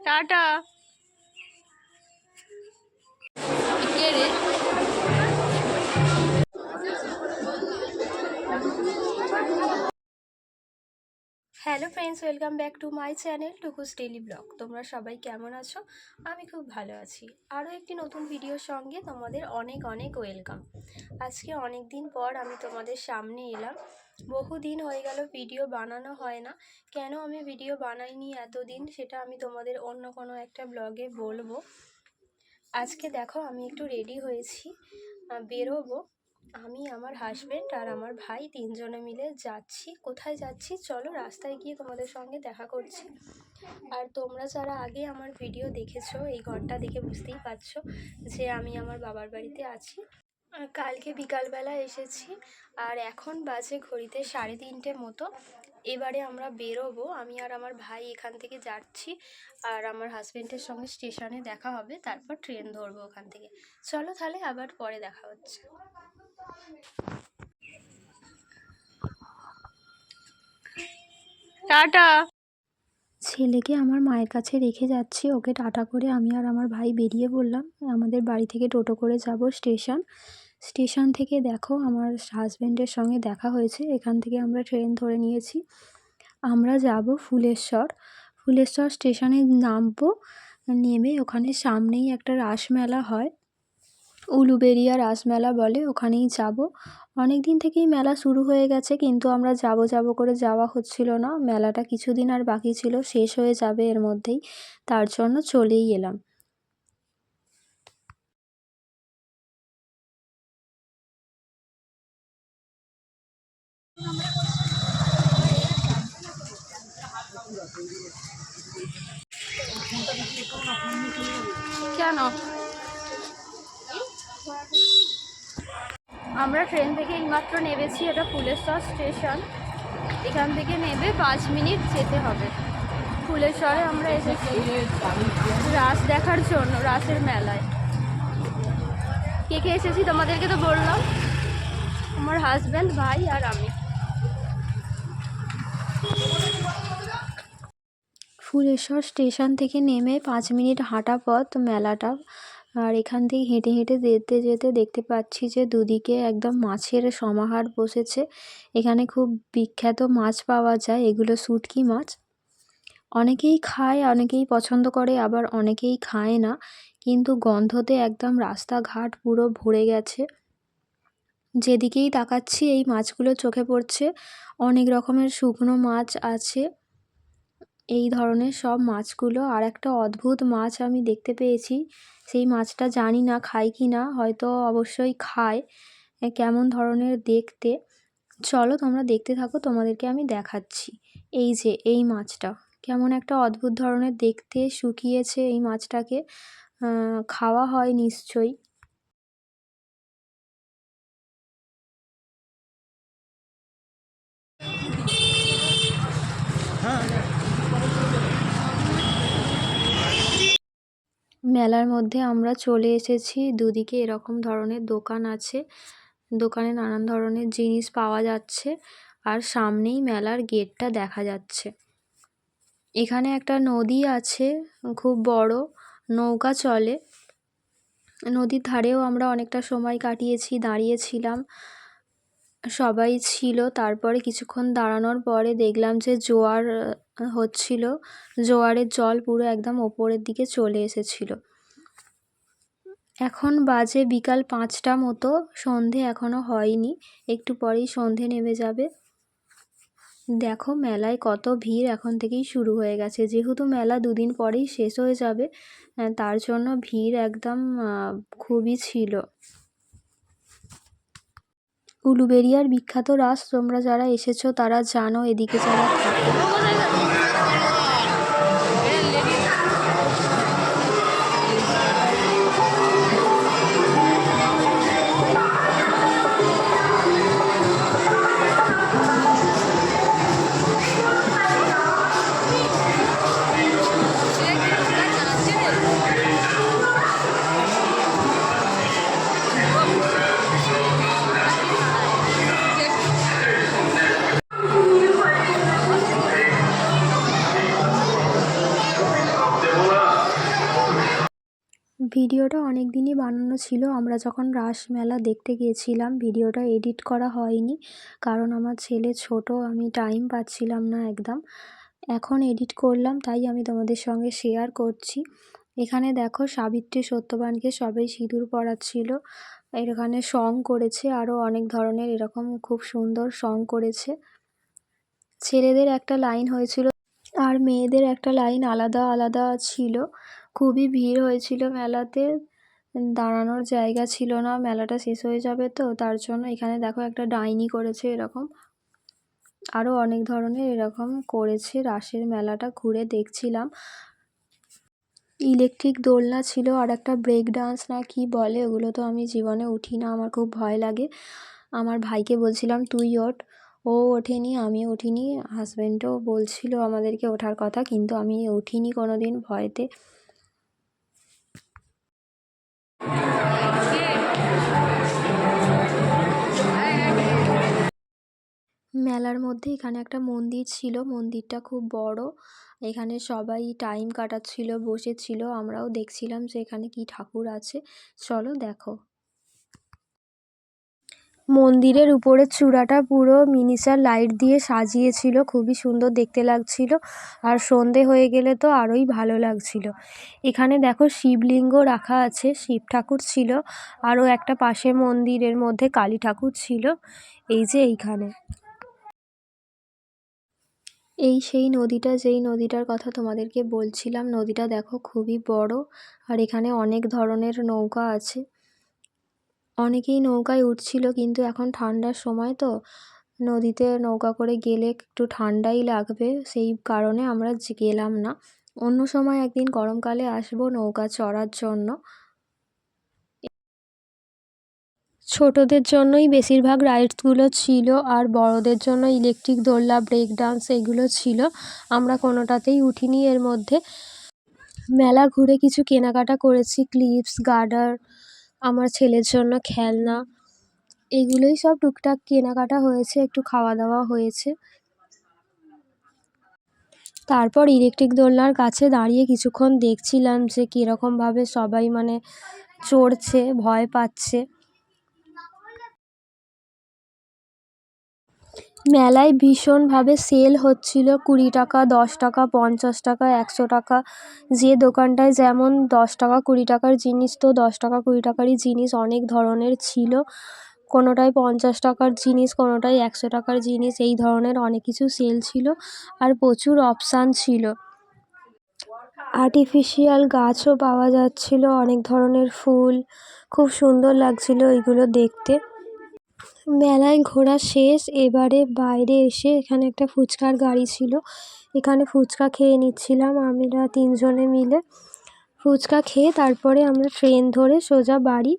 Tata. Hello friends welcome back to my channel Tukus daily blog তোমরা সবাই কেমন আছো? আমি খুব ভালো আছি। আরও একটি নতুন ভিডিওর সঙ্গে তোমাদের অনেক অনেক ওয়েলকাম আজকে অনেক দিন পর আমি তোমাদের সামনে এলাম। বহুদিন হয়ে গেল ভিডিও বানানো হয় না। কেন আমি ভিডিও বানাইনি এতদিন সেটা আমি তোমাদের অন্য কোনো একটা ব্লগে বলব। আজকে দেখো আমি একটু রেডি হয়েছি বেরোবো। আমি, আমার হাজব্যান্ড আর আমার ভাই তিনজনে মিলে যাচ্ছি। কোথায় যাচ্ছি? চলো রাস্তায় গিয়ে তোমাদের সঙ্গে দেখা করছি। আর তোমরা যারা আগে আমার ভিডিও দেখেছ, এই ঘরটা দেখে বুঝতেই পারছ যে আমি আমার বাবার বাড়িতে আছি। কালকে বিকালবেলা এসেছি, আর এখন বাজে ঘড়িতে সাড়ে তিনটে মতো। এবারে আমরা বেরোবো, আমি আর আমার ভাই এখান থেকে যাচ্ছি, আর আমার হাজবেন্ডের সঙ্গে স্টেশনে দেখা হবে, তারপর ট্রেন ধরবো ওখান থেকে। চলো তাহলে আবার পরে দেখা হচ্ছে। টাটা! ছেলেকে আমার মায়ের কাছে রেখে যাচ্ছি, ওকে টাটা করে আমি আর আমার ভাই বেরিয়ে পড়লাম। আমাদের বাড়ি থেকে টোটো করে যাব স্টেশন। স্টেশন থেকে দেখো আমার হাজব্যান্ডের সঙ্গে দেখা হয়েছে, এখান থেকে আমরা ট্রেন ধরে নিয়েছি। আমরা যাব ফুলেশ্বর। ফুলেশ্বর স্টেশনে নামবো, নেমে ওখানে সামনেই একটা রাসমেলা হয়। উলুবেরিয়া রাসমেলা বলে, ওখানেই যাব। অনেক দিন থেকেই মেলা শুরু হয়ে গেছে, কিন্তু আমরা যাব যাব করে যাওয়া হচ্ছিল না। মেলাটা কিছুদিন আর বাকি ছিল, শেষ হয়ে যাবে এর মধ্যেই, তার জন্য চলেই এলাম। কেন? আমরা ট্রেন থেকে এইমাত্র নেমেছি এটা ফুলেশ্বর স্টেশন। এখান থেকে নেবে পাঁচ মিনিট যেতে হবে। ফুলেশ্বরে আমরা এসেছি রাস দেখার জন্য, রাসের মেলায়। কে কে এসেছি তোমাদেরকে তো বললাম। আমার হাজব্যান্ড ভাই আর আমি। ফুলেশ্বর স্টেশন থেকে নেমে পাঁচ মিনিট হাঁটা পথ মেলাটা। আর এখান থেকে হেঁটে হেঁটে যেতে যেতে দেখতে পাচ্ছি যে দুদিকে একদম মাছের সমাহার বসেছে। এখানে খুব বিখ্যাত মাছ পাওয়া যায়, এগুলো শুটকি মাছ। অনেকেই খায়, অনেকেই পছন্দ করে, আবার অনেকেই খায় না। কিন্তু গন্ধতে একদম রাস্তাঘাট পুরো ভরে গেছে। যেদিকেই তাকাচ্ছি এই মাছগুলো চোখে পড়ছে। অনেক রকমের শুকনো মাছ আছে। এই ধরনের সব মাছগুলো। আর একটা অদ্ভুত মাছ আমি দেখতে পেয়েছি। সেই মাছটা জানি না খায় কি না, হয়তো অবশ্যই খায়। কেমন ধরনের দেখতে? চলো তোমরা দেখতে থাকো, তোমাদেরকে আমি দেখাচ্ছি। এই যে, এই মাছটা। কেমন একটা অদ্ভুত ধরনের দেখতে, শুকিয়েছে এই মাছটাকে। খাওয়া হয় নিশ্চয়ই। মেলার মধ্যে আমরা চলে এসেছি। দুদিকে এরকম ধরনের দোকান আছে। দোকানে নানান ধরনের জিনিস পাওয়া যাচ্ছে আর সামনেই মেলার গেটটা দেখা যাচ্ছে। এখানে একটা নদী আছে, খুব বড়, নৌকা চলে। নদীর ধারেও আমরা অনেকটা সময় কাটিয়েছি, দাঁড়িয়েছিলাম। সবাই ছিল, তারপরে কিছুক্ষণ দাঁড়ানোর পরে দেখলাম যে জোয়ার হচ্ছিল, জোয়ারের জল পুরো একদম ওপরের দিকে চলে এসেছিল। এখন বাজে বিকাল পাঁচটা মতো, সন্ধে এখনও হয়নি, একটু পরেই সন্ধে নেমে যাবে। দেখো মেলায় কত ভিড় এখন থেকেই শুরু হয়ে গেছে, যেহেতু মেলা দুদিন পরেই শেষ হয়ে যাবে, তার জন্য ভিড় একদম খুবই ছিল। উলুবেরিয়ার বিখ্যাত রাস তোমরা যারা এসেছ তারা জানো এদিকে যারা ভিডিওটা অনেক দিনই বানানো ছিল। আমরা যখন রাস মেলা দেখতে গিয়েছিলাম, ভিডিওটা এডিট করা হয়নি। কারণ আমার ছেলে ছোট, আমি টাইম পাচ্ছিলাম না একদম। এখন এডিট করলাম, তাই আমি তোমাদের সঙ্গে শেয়ার করছি। এখানে দেখো, সাবিত্রী সত্যবানকে সবাই সিঁদুর পরাচ্ছিল। এখানে সং করেছে আরও অনেক ধরনের এরকম খুব সুন্দর সং করেছে। ছেলেদের একটা লাইন হয়েছিল, আর মেয়েদের একটা লাইন আলাদা আলাদা ছিল। খুবই ভিড় হয়েছিল মেলাতে। দাঁড়ানোর জায়গা ছিল না, মেলাটা শেষ হয়ে যাবে তো, তার জন্য এখানে দেখো একটা ডাইনি করেছে এরকম। আরও অনেক ধরনের এরকম করেছে রাসের মেলাটা, ঘুরে দেখছিলাম। ইলেকট্রিক দোলনা ছিল আর একটা ব্রেক ডান্স না কি বলে, ওগুলো তো আমি জীবনে উঠি না, আমার খুব ভয় লাগে। আমার ভাইকে বলছিলাম, তুই ওঠ। ও ওঠেনি, আমি উঠিনি হাজব্যান্ডও বলছিল আমাদেরকে ওঠার কথা, কিন্তু আমি উঠিনি কোনো দিন ভয়েতে। মেলার মধ্যে এখানে একটা মন্দির ছিল, মন্দিরটা খুব বড়। এখানে সবাই টাইম কাটাচ্ছিল, বসেছিল, আমরাও দেখছিলাম যে এখানে কি ঠাকুর আছে। চলো দেখো। মন্দিরের উপরের চূড়াটা পুরো মিনিচার লাইট দিয়ে সাজিয়েছিল, খুবই সুন্দর দেখতে লাগছিল। আর সন্ধে হয়ে গেলে তো আরোই ভালো লাগছিল। এখানে দেখো শিবলিঙ্গ রাখা আছে, শিব ঠাকুর ছিল। আরও একটা পাশে মন্দিরের মধ্যে কালী ঠাকুর ছিল, এই যে এইখানে। এই সেই নদীটা, যেই নদীটার কথা তোমাদেরকে বলছিলাম, নদীটা দেখো খুবই বড়। আর এখানে অনেক ধরনের নৌকা আছে। অনেকেই নৌকায় উঠছিল, কিন্তু এখন ঠান্ডার সময় তো। নদীতে নৌকা করে গেলে একটু ঠান্ডাই লাগবে, সেই কারণে আমরা গেলাম না। অন্য সময় একদিন গরমকালে আসব নৌকা চড়ার জন্য। ছোটদের জন্যই বেশিরভাগ রাইডসগুলো ছিল আর বড়দের জন্য ইলেকট্রিক দোলনা, ব্রেক ডান্স এগুলো ছিল। আমরা কোনোটাতেই উঠিনি এর মধ্যে। মেলা ঘুরে কিছু কেনাকাটা করেছি, ক্লিপস, গার্ডার আমার ছেলের জন্য খেলনা, এগুলোই সব টুকটাক কেনাকাটা হয়েছে, একটু খাওয়া দাওয়া হয়েছে। তারপর ইলেকট্রিক দোলনার কাছে দাঁড়িয়ে কিছুক্ষণ দেখছিলাম যে কীরকমভাবে সবাই মানে চড়ছে, ভয় পাচ্ছে। মেলায় ভীষণভাবে সেল হচ্ছিল কুড়ি টাকা, দশ টাকা, পঞ্চাশ টাকা, একশো টাকা। যে দোকানটায় যেমন দশ টাকা, কুড়ি টাকার জিনিস তো দশ টাকা, কুড়ি টাকারই জিনিস অনেক ধরনের ছিল। কোনোটায় পঞ্চাশ টাকার জিনিস, কোনোটায় একশো টাকার জিনিস, এই ধরনের অনেক কিছু সেল ছিল আর প্রচুর অপশান ছিল। আর্টিফিশিয়াল গাছও পাওয়া যাচ্ছিল, অনেক ধরনের ফুল, খুব সুন্দর লাগছিল এইগুলো দেখতে। মেলায় ঘোরা শেষ, এবারে বাইরে এসে এখানে একটা ফুচকার গাড়ি ছিল। এখানে ফুচকা খেয়ে নিচ্ছিলাম আমরা তিনজনে মিলে। ফুচকা খেয়ে তারপরে আমরা ট্রেন ধরে সোজা বাড়ি